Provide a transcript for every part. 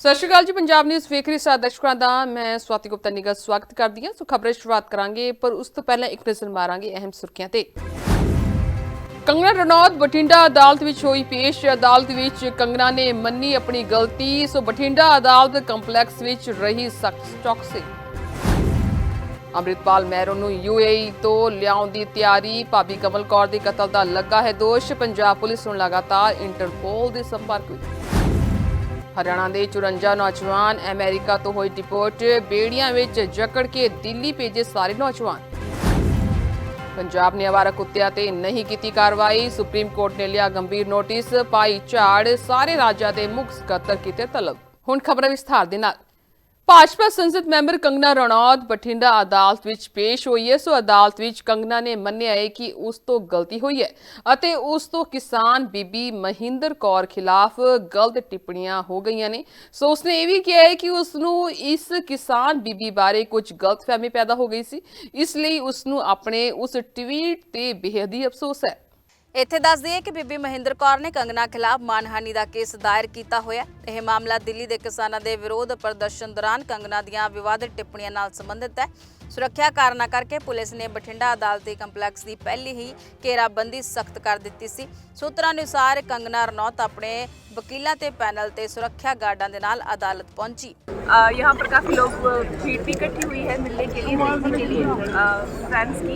ਸਤਿ ਸ਼੍ਰੀ ਅਕਾਲ ਜੀ, ਪੰਜਾਬ ਨਿਊਜ਼ ਵੇਖ ਰਹੇ ਸਾਰੇ ਦਰਸ਼ਕਾਂ ਦਾ, ਮੈਂ ਸਵਾਤੀ ਗੁਪਤਾ ਨਿੱਘਾ ਸਵਾਗਤ ਕਰਦੀ ਹਾਂ। ਸੋ ਖਬਰਾਂ ਸ਼ੁਰੂਆਤ ਕਰਾਂਗੇ, ਪਰ ਉਸ ਤੋਂ ਪਹਿਲਾਂ ਇੱਕ ਨਜ਼ਰ ਮਾਰਾਂਗੇ ਅਹਿਮ ਸੁਰਖੀਆਂ ਤੇ। ਕੰਗਨਾ ਰਣੌਤ ਬਠਿੰਡਾ ਅਦਾਲਤ ਵਿੱਚ ਹੋਈ ਪੇਸ਼, ਅਦਾਲਤ ਵਿੱਚ ਕੰਗਨਾ ਨੇ ਮੰਨੀ ਆਪਣੀ ਗਲਤੀ। ਸੋ ਬਠਿੰਡਾ ਅਦਾਲਤ ਕੰਪਲੈਕਸ ਵਿੱਚ ਰਹੀ ਸਖਤ ਚੌਕਸੀ। ਅੰਮ੍ਰਿਤਪਾਲ ਮਹਿਰੋ ਨੂੰ ਯੂਏਈ ਤੋਂ ਲਿਆਉਣ ਦੀ ਤਿਆਰੀ। ਭਾਬੀ ਕਮਲ ਕੌਰ ਦੇ ਕਤਲ ਦਾ ਲੱਗਾ ਹੈ ਦੋਸ਼। ਪੰਜਾਬ ਪੁਲਿਸ ਨੂੰ ਲਗਾਤਾਰ ਇੰਟਰਪੋਲ ਦੇ ਸੰਪਰਕ ਵਿੱਚ। ਹਰਿਆਣਾ ਦੇ 54 ਨੌਜਵਾਨ ਅਮਰੀਕਾ ਤੋਂ ਹੋਏ ਡਿਪੋਰਟ, ਬੇੜੀਆਂ ਵਿੱਚ ਜਕੜ ਕੇ ਦਿੱਲੀ ਭੇਜੇ ਸਾਰੇ ਨੌਜਵਾਨ। ਪੰਜਾਬ ਨੇ ਆਵਾਰਾ ਕੁੱਤਿਆਂ ਤੇ ਨਹੀਂ ਕੀਤੀ ਕਾਰਵਾਈ। ਸੁਪਰੀਮ ਕੋਰਟ ਨੇ ਲਿਆ ਗੰਭੀਰ ਨੋਟਿਸ। ਪਾਈ ਝਾੜ ਸਾਰੇ ਰਾਜਾਂ ਦੇ ਮੁੱਖ ਸਕੱਤਰ ਕੀਤੇ ਤਲਬ। ਹੁਣ ਖਬਰਾਂ ਵਿਸਥਾਰ ਦੇ ਨਾਲ। ਭਾਜਪਾ ਸੰਸਦ ਮੈਂਬਰ ਕੰਗਨਾ ਰਣੌਤ ਬਠਿੰਡਾ ਅਦਾਲਤ ਵਿੱਚ ਪੇਸ਼ ਹੋਈ ਹੈ। ਸੋ ਅਦਾਲਤ ਵਿੱਚ ਕੰਗਨਾ ਨੇ ਮੰਨਿਆ ਹੈ ਕਿ ਉਸ ਤੋਂ ਗਲਤੀ ਹੋਈ ਹੈ ਅਤੇ ਉਸ ਤੋਂ ਕਿਸਾਨ ਬੀਬੀ ਮਹਿੰਦਰ ਕੌਰ ਖਿਲਾਫ ਗਲਤ ਟਿੱਪਣੀਆਂ ਹੋ ਗਈਆਂ ਨੇ। ਸੋ ਉਸਨੇ ਇਹ ਵੀ ਕਿਹਾ ਹੈ ਕਿ ਉਸ ਨੂੰ ਇਸ ਕਿਸਾਨ ਬੀਬੀ ਬਾਰੇ ਕੁਝ ਗਲਤਫਹਿਮੀ ਪੈਦਾ ਹੋ ਗਈ ਸੀ। ਇਸ ਲਈ ਉਸ ਨੂੰ ਆਪਣੇ ਉਸ ਟਵੀਟ ਤੇ ਬੇਹੱਦ ਹੀ ਅਫਸੋਸ ਹੈ। ਇੱਥੇ ਦੱਸ ਦਈਏ ਕਿ ਬੀਬੀ ਮਹਿੰਦਰ ਕੌਰ ਨੇ ਕੰਗਨਾ ਖਿਲਾਫ ਮਾਨਹਾਨੀ ਦਾ ਕੇਸ ਦਾਇਰ ਕੀਤਾ ਹੋਇਆ ਇਹ ਮਾਮਲਾ ਦਿੱਲੀ ਦੇ ਕਿਸਾਨਾਂ ਦੇ ਵਿਰੋਧ ਪ੍ਰਦਰਸ਼ਨ ਦੌਰਾਨ ਕੰਗਨਾ ਦੀਆਂ ਵਿਵਾਦਿਤ ਟਿੱਪਣੀਆਂ ਨਾਲ ਸੰਬੰਧਿਤ ਹੈ ਸੁਰੱਖਿਆ ਕਾਰਨਾਂ ਕਰਕੇ ਪੁਲਿਸ ਨੇ ਬਠਿੰਡਾ ਅਦਾਲਤੀ ਕੰਪਲੈਕਸ ਦੀ ਪਹਿਲੀ ਹੀ ਘੇਰਾਬੰਦੀ ਸਖਤ ਕਰ ਦਿੱਤੀ ਸੀ ਸੂਤਰਾਂ ਅਨੁਸਾਰ ਕੰਗਨਾ ਰਣੌਤ ਆਪਣੇ ਵਕੀਲਾਂ ਤੇ ਪੈਨਲ ਤੇ ਸੁਰੱਖਿਆ ਗਾਰਡਾਂ ਦੇ ਨਾਲ ਅਦਾਲਤ पहुंची अ, यहाँ पर काफ़ी लोग अ, भीड़ भी इकट्ठी हुई है मिलने के लिए देखने के लिए फैंस की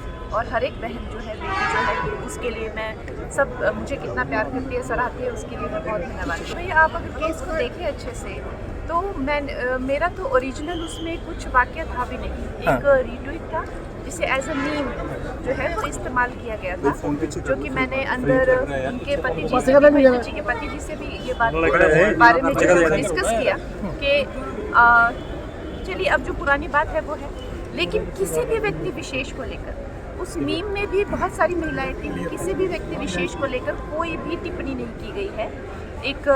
और हर एक बहन जो है बेटी जो है उसके लिए मैं सब मुझे कितना प्यार करती है सराहती है उसके लिए मैं बहुत धन्यवाद तो भैया आप अगर केस को देखें अच्छे से तो मैं मेरा तो ओरिजिनल उसमें कुछ वाक्य था भी नहीं। एक रीट्वीट था जिसे एज अ मीम जो है वो इस्तेमाल किया गया था जो कि मैंने अंदर उनके पति जी से भी, जी के पति जी से भी ये बात बारे में जो है। डिस्कस किया कि चलिए अब जो पुरानी बात है वो है। लेकिन किसी भी व्यक्ति विशेष को लेकर उस मीम में भी बहुत सारी महिलाएँ थी। किसी भी व्यक्ति विशेष को लेकर कोई भी टिप्पणी नहीं की गई है। एक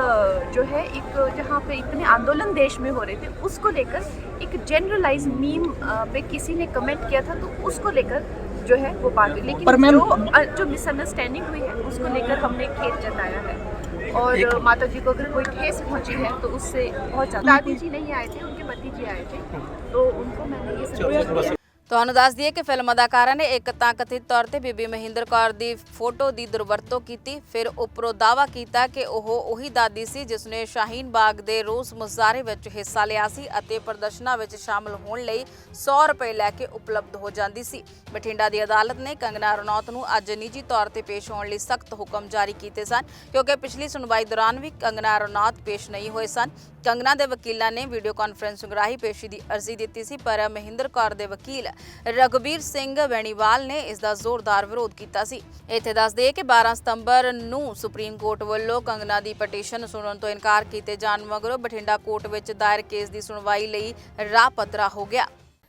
जो है एक जहाँ पे इतने आंदोलन देश में हो रहे थे उसको लेकर एक जनरलाइज मीम पे किसी ने कमेंट किया था तो उसको लेकर जो है वो बात हुई। लेकिन जो जो मिसअंडरस्टैंडिंग हुई है उसको लेकर हमने खेद जताया है। और माता जी को अगर कोई ठेस पहुँची है तो उससे बहुत ज़्यादा दादी जी नहीं आए थे उनके पति जी आए थे तो उनको मैंने ये ਤੁਹਾਨੂੰ ਦੱਸ ਦਈਏ ਕਿ ਫਿਲਮ ਅਦਾਕਾਰਾਂ ਨੇ ਇੱਕ ਤਾਂ ਕਥਿਤ ਤੌਰ ਤੇ ਬੀਬੀ ਮਹਿੰਦਰ ਕੌਰ ਦੀ ਫੋਟੋ ਦੀ ਦੁਰਵਰਤੋਂ ਕੀਤੀ, ਫਿਰ ਉੱਪਰੋਂ ਦਾਵਾ ਕੀਤਾ ਕਿ ਉਹ ਉਹੀ ਦਾਦੀ ਸੀ ਜਿਸ ਨੇ ਸ਼ਾਹੀਨ ਬਾਗ ਦੇ ਰੋਸ ਮੁਜ਼ਾਹਰੇ ਵਿੱਚ ਹਿੱਸਾ ਲਿਆ ਸੀ ਅਤੇ ਪ੍ਰਦਰਸ਼ਨਾਂ ਵਿੱਚ ਸ਼ਾਮਲ ਹੋਣ ਲਈ 100 ਰੁਪਏ ਲੈ ਕੇ ਉਪਲਬਧ ਹੋ ਜਾਂਦੀ ਸੀ। ਬਠਿੰਡਾ ਦੀ ਅਦਾਲਤ ਨੇ ਕੰਗਨਾ ਰਣੌਤ ਨੂੰ ਅੱਜ ਨਿੱਜੀ ਤੌਰ ਤੇ ਪੇਸ਼ ਹੋਣ ਲਈ ਸਖਤ ਹੁਕਮ ਜਾਰੀ ਕੀਤੇ ਸਨ, ਕਿਉਂਕਿ ਪਿਛਲੀ ਸੁਣਵਾਈ ਦੌਰਾਨ ਵੀ ਕੰਗਨਾ ਰਣੌਤ ਪੇਸ਼ ਨਹੀਂ ਹੋਏ ਸਨ। ਕੰਗਨਾ ਦੇ ਵਕੀਲਾਂ ਨੇ ਵੀਡੀਓ ਕਾਨਫਰੰਸਿੰਗ ਰਾਹੀਂ ਪੇਸ਼ੀ ਦੀ ਅਰਜ਼ੀ ਦਿੱਤੀ ਸੀ, ਪਰ ਮਹਿੰਦਰ ਕੌਰ ਦੇ ਵਕੀਲ ਰਗਵੀਰ ਸਿੰਘ ਵੈਣੀਵਾਲ ਨੇ ਇਸ ਦਾ ਜ਼ੋਰਦਾਰ ਵਿਰੋਧ ਕੀਤਾ ਸੀ। ਇੱਥੇ ਦੱਸ ਦਈਏ ਕਿ 12 ਸਤੰਬਰ ਨੂੰ ਸੁਪਰੀਮ ਕੋਰਟ ਵੱਲੋਂ ਕੰਗਨਾ ਦੀ ਪਟੀਸ਼ਨ ਸੁਣਨ ਤੋਂ ਇਨਕਾਰ ਕੀਤੇ ਜਾਣ ਮਗਰੋਂ ਬਠਿੰਡਾ ਕੋਰਟ ਵਿੱਚ ਦਾਇਰ ਕੇਸ ਦੀ ਸੁਣਵਾਈ ਲਈ ਰਾਹ ਪੱਧਰਾ ਹੋ ਗਿਆ।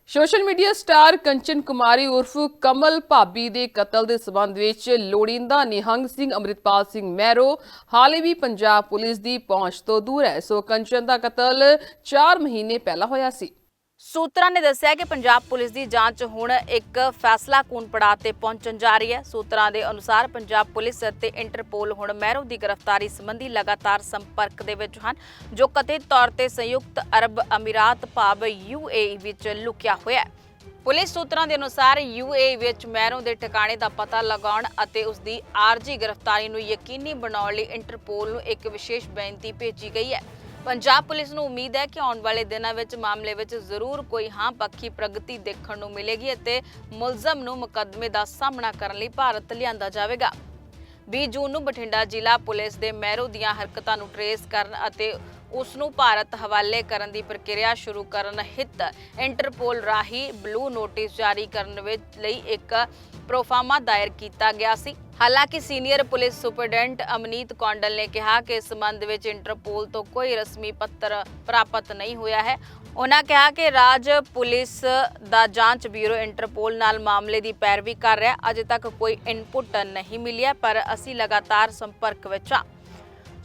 Social media star Kanchan Kumari ਉਰਫ ਕਮਲ ਭਾਬੀ ਦੇ ਕਤਲ ਦੇ ਸਬੰਧ ਵਿੱਚ ਲੋੜੀਂਦਾ ਨਿਹੰਗ ਸਿੰਘ, ਅਮਰਿਤਪਾਲ ਸਿੰਘ ਮਹਿਰੋ ਹਾਲੇ ਵੀ ਪੰਜਾਬ ਪੁਲਿਸ ਦੀ ਪਹੁੰਚ ਤੋਂ ਦੂਰ ਹੈ। ਸੋ ਕੰਚਨ ਦਾ ਕਤਲ 4 ਮਹੀਨੇ ਪਹਿਲਾਂ ਹੋਇਆ ਸੀ। ਸੂਤਰਾਂ ਨੇ ਦੱਸਿਆ ਕਿ ਪੰਜਾਬ ਪੁਲਿਸ ਦੀ ਜਾਂਚ ਹੁਣ ਇੱਕ ਫੈਸਲਾ ਕੂਨ ਪੜਾਅ ਤੇ ਪਹੁੰਚਣ ਜਾ ਰਹੀ ਹੈ। ਸੂਤਰਾਂ ਦੇ ਅਨੁਸਾਰ ਪੰਜਾਬ ਪੁਲਿਸ ਅਤੇ ਇੰਟਰਪੋਲ ਹੁਣ ਮਹਿਰੋ ਦੀ ਗ੍ਰਿਫਤਾਰੀ ਸੰਬੰਧੀ ਲਗਾਤਾਰ ਸੰਪਰਕ ਦੇ ਵਿੱਚ ਹਨ, ਜੋ ਕਥਿਤ ਤੌਰ ਤੇ ਸੰਯੁਕਤ ਅਰਬ ਅਮੀਰਾਤ ਭਾਵ ਯੂਏਈ ਵਿੱਚ ਲੁਕਿਆ ਹੋਇਆ ਹੈ। ਪੁਲਿਸ ਸੂਤਰਾਂ ਦੇ ਅਨੁਸਾਰ ਯੂਏਈ ਵਿੱਚ ਮੈਰੋ ਦੇ ਟਿਕਾਣੇ ਦਾ ਪਤਾ ਲਗਾਉਣ ਅਤੇ ਉਸ ਦੀ ਆਰਜੀ ਗ੍ਰਿਫਤਾਰੀ ਨੂੰ ਯਕੀਨੀ ਬਣਾਉਣ ਲਈ ਇੰਟਰਪੋਲ ਨੂੰ ਇੱਕ ਵਿਸ਼ੇਸ਼ ਬੇਨਤੀ ਭੇਜੀ ਗਈ ਹੈ। ਪੰਜਾਬ ਪੁਲਿਸ ਨੂੰ ਉਮੀਦ ਹੈ ਕਿ ਆਉਣ ਵਾਲੇ ਦਿਨਾਂ ਵਿੱਚ ਮਾਮਲੇ ਵਿੱਚ ਜ਼ਰੂਰ ਕੋਈ ਹਾਂ ਪੱਖੀ ਪ੍ਰਗਤੀ ਦੇਖਣ ਨੂੰ ਮਿਲੇਗੀ ਅਤੇ ਮੁਲਜ਼ਮ ਨੂੰ ਮੁਕੱਦਮੇ ਦਾ ਸਾਹਮਣਾ ਕਰਨ ਲਈ ਭਾਰਤ ਲਿਆਂਦਾ ਜਾਵੇਗਾ। 20 ਜੂਨ ਨੂੰ ਬਠਿੰਡਾ ਜ਼ਿਲ੍ਹਾ ਪੁਲਿਸ ਦੇ ਮਹਿਰੋ ਦੀਆਂ ਹਰਕਤਾਂ ਨੂੰ ਟਰੇਸ ਕਰਨ ਅਤੇ ਉਸ ਨੂੰ ਭਾਰਤ ਹਵਾਲੇ ਕਰਨ ਦੀ ਪ੍ਰਕਿਰਿਆ ਸ਼ੁਰੂ ਕਰਨ ਹਿੱਤ ਇੰਟਰਪੋਲ ਰਾਹੀਂ ਬਲੂ ਨੋਟਿਸ ਜਾਰੀ ਕਰਨ ਵਿੱਚ ਲਈ ਇੱਕ ਪ੍ਰੋਫਾਰਮਾ ਦਾਇਰ ਕੀਤਾ ਗਿਆ ਸੀ। ਹਾਲਾਂਕਿ senior police superintendent Amneet Kondal ਨੇ ਕਿਹਾ ਕਿ ਇਸ ਸੰਬੰਧ ਵਿੱਚ ਇੰਟਰਪੋਲ ਤੋਂ ਕੋਈ ਰਸਮੀ ਪੱਤਰ ਪ੍ਰਾਪਤ ਨਹੀਂ ਹੋਇਆ ਹੈ। ਉਹਨਾਂ ਕਿਹਾ ਕਿ ਰਾਜ ਪੁਲਿਸ ਦਾ ਜਾਂਚ ਬਿਊਰੋ ਇੰਟਰਪੋਲ ਨਾਲ ਮਾਮਲੇ ਦੀ ਪੈਰਵੀ ਕਰ ਰਿਹਾ। ਅਜੇ ਤੱਕ ਕੋਈ ਇਨਪੁਟ ਨਹੀਂ ਮਿਲਿਆ, ਪਰ ਅਸੀਂ ਲਗਾਤਾਰ ਸੰਪਰਕ ਵਿੱਚ ਹਾਂ।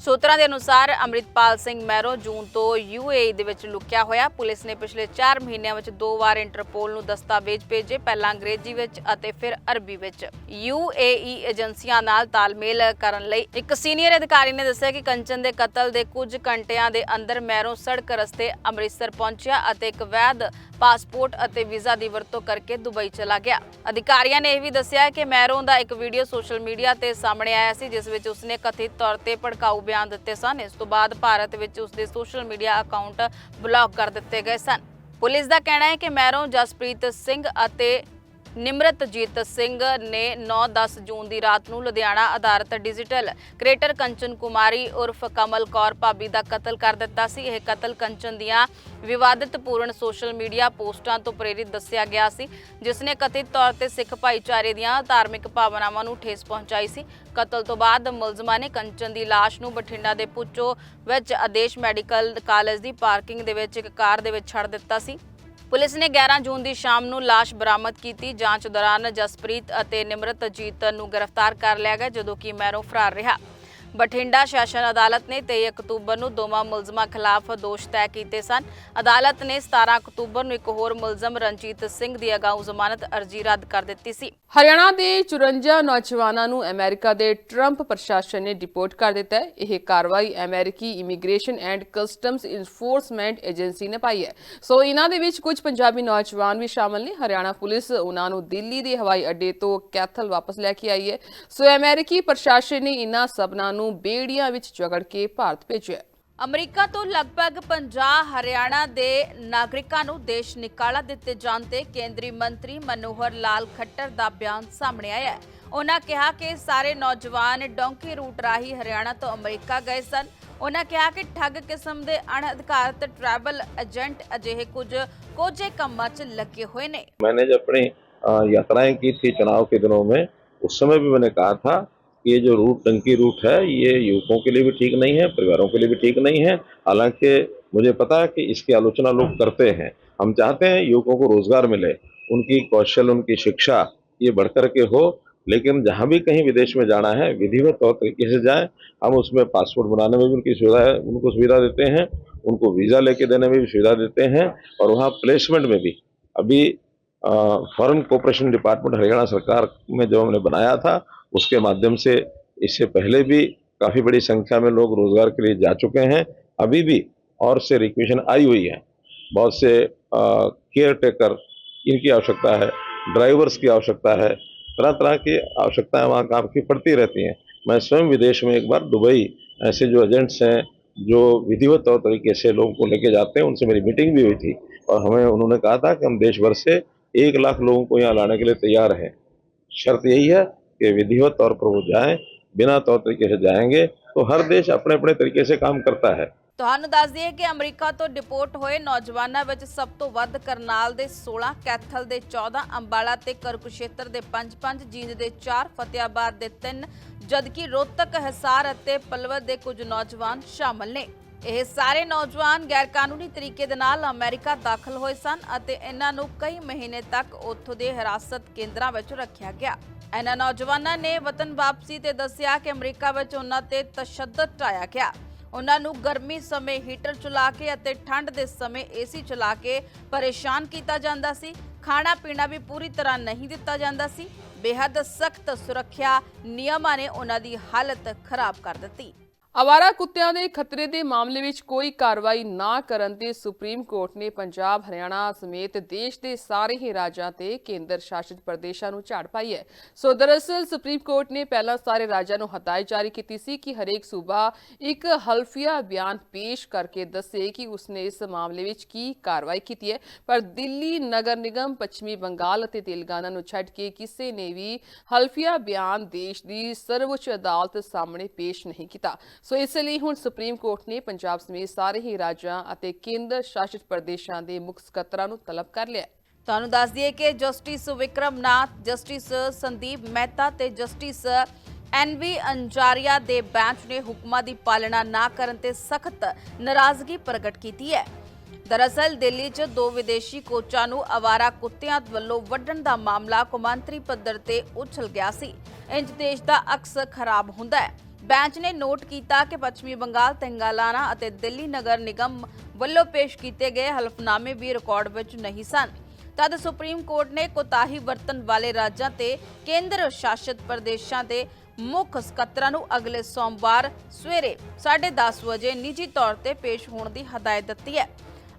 ਸੂਤਰਾਂ ਦੇ ਅਨੁਸਾਰ ਅੰਮ੍ਰਿਤਪਾਲ ਸਿੰਘ ਮੈਰੋ ਜੂਨ ਤੋਂ ਯੂਏਈ ਦੇ ਵਿੱਚ ਲੁਕਿਆ ਹੋਇਆ। ਪੁਲਿਸ ਨੇ ਪਿਛਲੇ 4 ਮਹੀਨਿਆਂ ਵਿੱਚ ਦੋ ਵਾਰ ਇੰਟਰਪੋਲ ਨੂੰ ਦਸਤਾਵੇਜ਼ ਭੇਜੇ, ਪਹਿਲਾਂ ਅੰਗਰੇਜ਼ੀ ਵਿੱਚ ਅਤੇ ਫਿਰ ਅਰਬੀ ਵਿੱਚ। ਯੂਏਈ ਏਜੰਸੀਆਂ ਨਾਲ ਤਾਲਮੇਲ ਕਰਨ ਲਈ ਇੱਕ ਸੀਨੀਅਰ ਅਧਿਕਾਰੀ ਨੇ ਦੱਸਿਆ ਕਿ ਕੰਚਨ ਦੇ ਕਤਲ ਦੇ ਕੁਝ ਘੰਟਿਆਂ ਦੇ ਅੰਦਰ ਮੈਰੋ ਸੜਕ ਰਸਤੇ ਅੰਮ੍ਰਿਤਸਰ ਪਹੁੰਚਿਆ ਅਤੇ ਇੱਕ ਵੈਧ ਪਾਸਪੋਰਟ ਅਤੇ ਵੀਜ਼ਾ ਦੀ ਵਰਤੋਂ ਕਰਕੇ ਦੁਬਈ ਚਲਾ ਗਿਆ। ਅਧਿਕਾਰੀਆਂ ਨੇ ਇਹ ਵੀ ਦੱਸਿਆ ਕਿ ਮੈਰੋ ਦਾ ਇੱਕ ਵੀਡੀਓ ਸੋਸ਼ਲ ਮੀਡੀਆ ਤੇ ਸਾਹਮਣੇ ਆਇਆ ਸੀ, ਜਿਸ ਵਿੱਚ ਉਸਨੇ ਕਥਿਤ ਤੌਰ ਤੇ ਭੜਕਾਊ ਬਿਆਨ ਦਿੱਤੇ ਸਨ। ਇਸ ਤੋਂ ਬਾਅਦ ਭਾਰਤ ਵਿੱਚ ਉਸਦੇ ਸੋਸ਼ਲ ਮੀਡੀਆ ਅਕਾਊਂਟ ਬਲੌਕ ਕਰ ਦਿੱਤੇ ਗਏ ਸਨ। ਪੁਲਿਸ ਦਾ ਕਹਿਣਾ ਹੈ ਕਿ ਮੈਰੋ ਜਸਪ੍ਰੀਤ ਸਿੰਘ ਅਤੇ ਨਿਮਰਤਜੀਤ ਸਿੰਘ ਨੇ 9-10 ਜੂਨ ਦੀ ਰਾਤ ਨੂੰ ਲੁਧਿਆਣਾ ਆਧਾਰਿਤ ਡਿਜੀਟਲ ਕ੍ਰੀਏਟਰ ਕੰਚਨ ਕੁਮਾਰੀ ਉਰਫ ਕਮਲ ਕੌਰ ਭਾਬੀ ਦਾ ਕਤਲ ਕਰ ਦਿੱਤਾ ਸੀ। ਇਹ ਕਤਲ ਕੰਚਨ ਦੀਆਂ ਵਿਵਾਦਿਤ ਪੂਰਨ ਸੋਸ਼ਲ ਮੀਡੀਆ ਪੋਸਟਾਂ ਤੋਂ ਪ੍ਰੇਰਿਤ ਦੱਸਿਆ ਗਿਆ ਸੀ, ਜਿਸ ਨੇ ਕਥਿਤ ਤੌਰ ਤੇ ਸਿੱਖ ਭਾਈਚਾਰੇ ਦੀਆਂ ਧਾਰਮਿਕ ਭਾਵਨਾਵਾਂ ਨੂੰ ਠੇਸ ਪਹੁੰਚਾਈ ਸੀ। ਕਤਲ ਤੋਂ ਬਾਅਦ ਮੁਲਜ਼ਮਾਂ ਨੇ ਕੰਚਨ ਦੀ ਲਾਸ਼ ਨੂੰ ਬਠਿੰਡਾ ਦੇ ਪੁੱਚੋ ਵਿੱਚ ਆਦੇਸ਼ ਮੈਡੀਕਲ ਕਾਲਜ ਦੀ ਪਾਰਕਿੰਗ ਦੇ ਵਿੱਚ ਇੱਕ ਕਾਰ ਦੇ ਵਿੱਚ ਛੱਡ ਦਿੱਤਾ ਸੀ। ਪੁਲਿਸ ਨੇ 11 ਜੂਨ ਦੀ ਸ਼ਾਮ ਨੂੰ ਲਾਸ਼ ਬਰਾਮਦ ਕੀਤੀ। ਜਾਂਚ ਦੌਰਾਨ ਜਸਪ੍ਰੀਤ ਅਤੇ ਨਿਮਰਤਜੀਤ ਨੂੰ ਗ੍ਰਿਫਤਾਰ ਕਰ ਲਿਆ ਗਿਆ, ਜਦੋਂ ਕਿ ਮੈਰੋ ਫਰਾਰ ਰਿਹਾ। ਬਠਿੰਡਾ ਸੈਸ਼ਨ ਅਦਾਲਤ ਨੇ 23 ਅਕਤੂਬਰ ਨੂੰ ਦੋਵਾਂ ਮੁਲਜ਼ਮਾਂ ਖਿਲਾਫ ਦੋਸ਼ ਤੈਅ ਕੀਤੇ ਸਨ। ਅਦਾਲਤ ਨੇ 17 ਅਕਤੂਬਰ ਨੂੰ ਇੱਕ ਹੋਰ ਮੁਲਜ਼ਮ, ਰਣਜੀਤ ਸਿੰਘ ਦੀ ਅਗਾਊਂ ਜ਼ਮਾਨਤ ਅਰਜ਼ੀ ਰੱਦ ਕਰ ਦਿੱਤੀ ਸੀ। ਹਰਿਆਣਾ ਦੇ 54 ਨੌਜਵਾਨਾਂ ਨੂੰ ਅਮਰੀਕਾ ਦੇ ਟਰੰਪ ਪ੍ਰਸ਼ਾਸਨ ਨੇ ਡਿਪੋਰਟ ਕਰ ਦਿੱਤਾ ਹੈ। ਇਹ ਕਾਰਵਾਈ ਅਮਰੀਕੀ immigration and customs enforcement agency ਨੇ ਪਾਈ ਹੈ। ਸੋ ਇਹਨਾਂ ਦੇ ਵਿੱਚ ਕੁਝ ਪੰਜਾਬੀ ਨੌਜਵਾਨ ਵੀ ਸ਼ਾਮਲ ਨੇ। ਹਰਿਆਣਾ ਪੁਲਿਸ ਉਹਨਾਂ ਨੂੰ ਦਿੱਲੀ ਦੇ ਹਵਾਈ ਅੱਡੇ ਤੋਂ ਕੈਥਲ ਵਾਪਸ ਲੈ ਕੇ ਆਈ ਹੈ। ਸੋ ਅਮਰੀਕੀ ਪ੍ਰਸ਼ਾਸਨ ਨੇ ਇਹਨਾਂ ਸਭਨਾਂ ਨੂੰ ਬੇੜੀਆਂ ਵਿੱਚ ਜਕੜ ਕੇ ਭਾਰਤ ਭੇਜਿਆ ਹੈ। ਅਮਰੀਕਾ ਤੋਂ ਲਗਭਗ 50 ਹਰਿਆਣਾ ਦੇ ਨਾਗਰਿਕਾਂ ਨੂੰ ਦੇਸ਼ ਨਿਕਾਲਾ ਦਿੱਤੇ ਜਾਣ ਤੇ ਕੇਂਦਰੀ ਮੰਤਰੀ ਮਨੋਹਰ ਲਾਲ ਖੱਟਰ ਦਾ ਬਿਆਨ ਸਾਹਮਣੇ ਆਇਆ ਹੈ ਉਹਨਾਂ ਕਿਹਾ ਕਿ ਸਾਰੇ ਨੌਜਵਾਨ ਡੋਂਕੀ ਰੂਟ ਰਾਹੀਂ ਹਰਿਆਣਾ ਤੋਂ ਅਮਰੀਕਾ ਗਏ ਸਨ ਉਹਨਾਂ ਕਿਹਾ ਕਿ ਠੱਗ ਕਿਸਮ ਦੇ ਅਣਅਧਿਕਾਰਤ ਟਰੈਵਲ ਏਜੰਟ ਅਜਿਹੇ ਕੁਝ ਕੋਝੇ ਕੰਮਾਂ 'ਚ ਲੱਗੇ ਹੋਏ ਨੇ मैंने जब अपनी अ, यात्राएं की थी चुनाव के दिनों में उस समय भी मैंने कहा था कि ये जो रूट टंकी रूट है, ये युवकों के लिए भी ठीक नहीं है, परिवारों के लिए भी ठीक नहीं है। हालाँकि मुझे पता है कि इसकी आलोचना लोग करते हैं। हम चाहते हैं युवकों को रोज़गार मिले, उनकी कौशल, उनकी शिक्षा ये बढ़कर के हो, लेकिन जहाँ भी कहीं विदेश में जाना है, विधिवत तौर तरीके से जाएँ, हम उसमें पासपोर्ट बनाने में भी उनकी सुविधा उनको सुविधा देते हैं, उनको वीज़ा लेके देने में भी सुविधा देते हैं, और वहाँ प्लेसमेंट में भी। अभी फॉरेन कोऑपरेशन डिपार्टमेंट हरियाणा सरकार में जो हमने बनाया था उसके माध्यम से इससे पहले भी काफ़ी बड़ी संख्या में लोग रोज़गार के लिए जा चुके हैं। अभी भी और से रिक्वेशन आई हुई है। बहुत से केयर टेकर इनकी आवश्यकता है ड्राइवर्स की आवश्यकता है तरह तरह की आवश्यकताएँ वहाँ काम की पड़ती रहती हैं। मैं स्वयं विदेश में एक बार दुबई, ऐसे जो एजेंट्स हैं, जो विधिवत तौर तरीके से लोगों को लेके जाते हैं, उनसे मेरी मीटिंग भी हुई थी और हमें उन्होंने कहा था कि हम देश भर से एक लाख लोगों को यहाँ लाने के लिए तैयार हैं। शर्त यही है कि विधिवत तौर पर वो जाएं बिना तौर तरीके से जाएंगे तो हर देश अपने अपने तरीके से काम करता है ਤੁਹਾਨੂੰ ਦੱਸ ਦਈਏ ਕਿ ਅਮਰੀਕਾ ਤੋਂ ਡਿਪੋਰਟ ਹੋਏ ਨੌਜਵਾਨਾਂ ਵਿੱਚ ਸਭ ਤੋਂ ਵੱਧ ਕਰਨਾਲ ਦੇ 16 ਕੈਥਲ ਦੇ 14 ਅੰਬਾਲਾ ਤੇ ਕਰਕੁਸ਼ੇਤਰ ਦੇ 5-5 ਜੀਂਦ ਦੇ 4 ਫਤਿਆਬਾਦ ਦੇ 3 ਜਦਕਿ ਰੋਹਤਕ ਹਿਸਾਰ ਅਤੇ ਪਲਵਲ ਦੇ ਕੁਝ ਨੌਜਵਾਨ ਸ਼ਾਮਲ ਨੇ ਇਹ ਸਾਰੇ ਨੌਜਵਾਨ ਗੈਰ ਕਾਨੂੰਨੀ ਤਰੀਕੇ ਦੇ ਨਾਲ ਅਮਰੀਕਾ ਦਾਖਲ ਹੋਏ ਸਨ ਅਤੇ ਇਹਨਾਂ ਨੂੰ ਕਈ ਮਹੀਨੇ ਤੱਕ ਉੱਥੋਂ ਦੇ ਹਿਰਾਸਤ ਕੇਂਦਰਾਂ ਵਿੱਚ ਰੱਖਿਆ ਗਿਆ ਇਹਨਾਂ ਨੌਜਵਾਨਾਂ ਨੇ ਵਤਨ ਵਾਪਸੀ ਤੇ ਦੱਸਿਆ ਕਿ ਅਮਰੀਕਾ ਵਿੱਚ ਉਹਨਾਂ ਤੇ ਤਸ਼ੱਦਦ ਢਾਇਆ ਗਿਆ। ਉਹਨਾਂ ਨੂੰ ਗਰਮੀ ਸਮੇਂ ਹੀਟਰ ਚਲਾ ਕੇ ਅਤੇ ਠੰਡ ਦੇ ਸਮੇਂ ਏਸੀ ਚਲਾ ਕੇ ਪਰੇਸ਼ਾਨ ਕੀਤਾ ਜਾਂਦਾ ਸੀ। ਖਾਣਾ ਪੀਣਾ ਵੀ ਪੂਰੀ ਤਰ੍ਹਾਂ ਨਹੀਂ ਦਿੱਤਾ ਜਾਂਦਾ ਸੀ। ਬੇਹੱਦ ਸਖਤ ਸੁਰੱਖਿਆ ਨਿਯਮਾਂ ਨੇ ਉਹਨਾਂ ਦੀ ਹਾਲਤ ਖਰਾਬ ਕਰ ਦਿੱਤੀ। ਅਵਾਰਾ ਕੁੱਤਿਆਂ ਦੇ ਖਤਰੇ ਦੇ ਮਾਮਲੇ ਵਿੱਚ ਕੋਈ ਕਾਰਵਾਈ ਨਾ ਕਰਨ ਤੇ ਸੁਪਰੀਮ ਕੋਰਟ ਨੇ ਪੰਜਾਬ, ਹਰਿਆਣਾ ਸਮੇਤ ਦੇਸ਼ ਦੇ ਸਾਰੇ ਹੀ ਰਾਜਾਂ ਤੇ ਕੇਂਦਰ ਸ਼ਾਸਿਤ ਪ੍ਰਦੇਸ਼ਾਂ ਨੂੰ ਝਾੜ ਪਾਈ ਹੈ। ਸੋ ਦਰਅਸਲ ਸੁਪਰੀਮ ਕੋਰਟ ਨੇ ਪਹਿਲਾਂ ਸਾਰੇ ਰਾਜਾਂ ਨੂੰ ਹਦਾਇਤ ਜਾਰੀ ਕੀਤੀ ਸੀ ਕਿ ਹਰੇਕ ਸੂਬਾ ਇੱਕ ਹਲਫੀਆ ਬਿਆਨ ਪੇਸ਼ ਕਰਕੇ ਦੱਸੇ ਕਿ ਉਸਨੇ ਇਸ ਮਾਮਲੇ ਵਿੱਚ ਕੀ ਕਾਰਵਾਈ ਕੀਤੀ ਹੈ। ਪਰ ਦਿੱਲੀ ਨਗਰ ਨਿਗਮ, ਪੱਛਮੀ ਬੰਗਾਲ ਅਤੇ ਤੇਲੰਗਾਨਾ ਨੂੰ ਛੱਡ ਕੇ ਕਿਸੇ ਨੇ ਵੀ ਹਲਫੀਆ ਬਿਆਨ ਦੇਸ਼ ਦੀ ਸਰਵਉੱਚ ਅਦਾਲਤ ਸਾਹਮਣੇ ਪੇਸ਼ ਨਹੀਂ ਕੀਤਾ। ਸੋ ਇਸ ਲਈ ਹੁਣ ਸੁਪਰੀਮ ਕੋਰਟ ਨੇ ਪੰਜਾਬ ਸਮੇਤ ਸਾਰੇ ਹੀ ਰਾਜਾਂ ਅਤੇ ਕੇਂਦਰ ਸ਼ਾਸਿਤ ਪ੍ਰਦੇਸ਼ਾਂ ਦੇ ਮੁੱਖ ਸਕੱਤਰਾਂ ਨੂੰ ਤਲਬ ਕਰ ਲਿਆ ਤੁਹਾਨੂੰ ਦੱਸ ਦਈਏ ਕਿ ਜਸਟਿਸ ਵਿਕਰਮਨਾਥ, ਜਸਟਿਸ ਸੰਦੀਪ ਮਹਿਤਾ ਤੇ ਜਸਟਿਸ ਐਨਵੀ ਅੰਜਾਰੀਆ ਦੇ ਬੈਂਚ ਨੇ ਹੁਕਮਾਂ ਦੀ ਪਾਲਣਾ ਨਾ ਕਰਨ ਤੇ ਸਖਤ ਨਾਰਾਜ਼ਗੀ ਪ੍ਰਗਟ ਕੀਤੀ ਹੈ। ਦਰਅਸਲ, ਦਿੱਲੀ 'ਚ ਦੋ ਵਿਦੇਸ਼ੀ ਕੋਚਾਂ ਨੂੰ ਅਵਾਰਾ ਕੁੱਤਿਆਂ ਵੱਲੋਂ ਵੱਢਣ ਦਾ ਮਾਮਲਾ ਕੌਮਾਂਤਰੀ ਪੱਧਰ ਤੇ ਉਛਲ ਗਿਆ ਸੀ। ਇੰਜ ਦੇਸ਼ ਦਾ ਅਕਸ ਖਰਾਬ ਹੁੰਦਾ ਹੈ। ਬੈਂਚ ਨੇ ਨੋਟ ਕੀਤਾ ਕਿ ਪੱਛਮੀ ਬੰਗਾਲ ਤੇਲੰਗਾਨਾ ਅਤੇ ਦਿੱਲੀ ਨਗਰ ਨਿਗਮ ਵੱਲੋਂ ਪੇਸ਼ ਕੀਤੇ ਗਏ ਹਲਫਨਾਮੇ ਵੀ ਰਿਕਾਰਡ ਵਿੱਚ ਨਹੀਂ ਸਨ। ਤਦ ਸੁਪਰੀਮ ਕੋਰਟ ਨੇ ਕੋਤਾਹੀ ਵਰਤਣ ਵਾਲੇ ਰਾਜਾਂ ਤੇ ਕੇਂਦਰ ਸ਼ਾਸਿਤ ਪ੍ਰਦੇਸ਼ਾਂ ਦੇ ਮੁੱਖ ਸਕੱਤਰਾਂ ਨੂੰ ਅਗਲੇ ਸੋਮਵਾਰ ਸਵੇਰੇ 10:30 ਵਜੇ ਨਿੱਜੀ ਤੌਰ ਤੇ ਪੇਸ਼ ਹੋਣ ਦੀ ਹਦਾਇਤ ਦਿੱਤੀ ਹੈ।